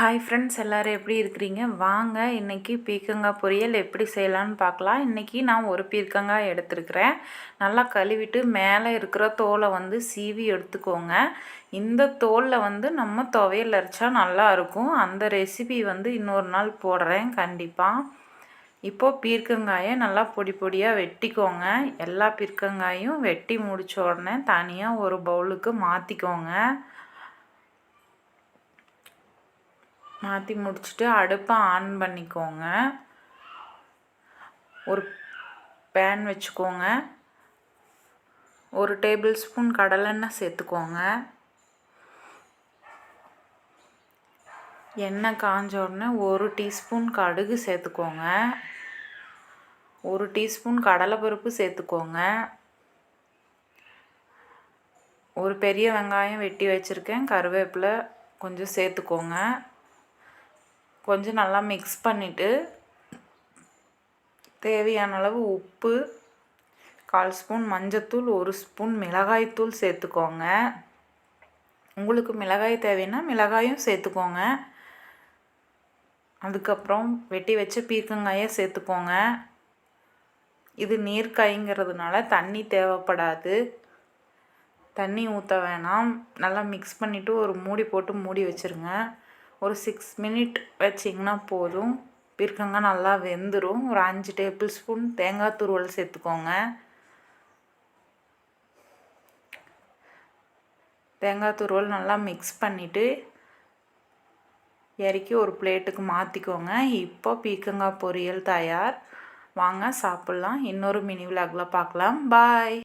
Hi friends எல்லோரும் எப்படி இருக்கிறீங்க? வாங்க இன்றைக்கி பீர்க்கங்காய் பொரியல் எப்படி செய்யலான்னு பார்க்கலாம். இன்றைக்கி நான் ஒரு பீர்க்கங்காய் எடுத்துருக்கிறேன். நல்லா கழுவிட்டு மேலே இருக்கிற தோலை வந்து சீவி எடுத்துக்கோங்க. இந்த தோலில் வந்து நம்ம துவையல் அரைச்சா நல்லாயிருக்கும் அந்த ரெசிபி வந்து இன்னொரு நாள் போடுறேன் கண்டிப்பாக இப்போது பீர்க்கங்காயை நல்லா பொடி பொடியாக வெட்டிக்கோங்க. எல்லா பீர்க்கங்காயும் வெட்டி முடித்த உடனே தனியாக ஒரு பவுலுக்கு மாற்றிக்கோங்க மாற்றி முடிச்சுட்டு அடுப்பை ஆன் பண்ணிக்கோங்க. ஒரு பேன் வச்சுக்கோங்க. ஒரு டேபிள் ஸ்பூன் கடலெண்ணெய் சேர்த்துக்கோங்க. எண்ணெய் காஞ்ச உடனே ஒரு டீஸ்பூன் கடுகு சேர்த்துக்கோங்க. ஒரு டீஸ்பூன் கடலைப்பருப்பு சேர்த்துக்கோங்க. ஒரு பெரிய வெங்காயம் வெட்டி வச்சுருக்கேன். கருவேப்பிலை கொஞ்சம் சேர்த்துக்கோங்க. கொஞ்சம் நல்லா மிக்ஸ் பண்ணிவிட்டு தேவையான அளவு உப்பு கால் ஸ்பூன் மஞ்சத்தூள் ஒரு ஸ்பூன் மிளகாய்த்தூள் சேர்த்துக்கோங்க. உங்களுக்கு மிளகாய் தேவைன்னா மிளகாயும் சேர்த்துக்கோங்க. அதுக்கப்புறம் வெட்டி வச்ச பீர்க்கங்காயை சேர்த்துக்கோங்க. இது நீர்க்காய்ங்கிறதுனால தண்ணி தேவைப்படாது. தண்ணி ஊற்ற வேணாம். நல்லா மிக்ஸ் பண்ணிவிட்டு ஒரு மூடி போட்டு மூடி வச்சுருங்க. ஒரு சிக்ஸ் மினிட் வச்சிங்கன்னா போதும். பீர்க்கங்காய் நல்லா வெந்துடும் ஒரு அஞ்சு டேபிள் ஸ்பூன் தேங்காய் துருவல் சேர்த்துக்கோங்க. தேங்காய் துருவல் நல்லா மிக்ஸ் பண்ணிவிட்டு இறக்கி ஒரு பிளேட்டுக்கு மாற்றிக்கோங்க இப்போ பீக்கங்காய் பொரியல் தயார். வாங்க சாப்பிட்லாம். இன்னொரு மினி விலாகில் பார்க்கலாம். பாய்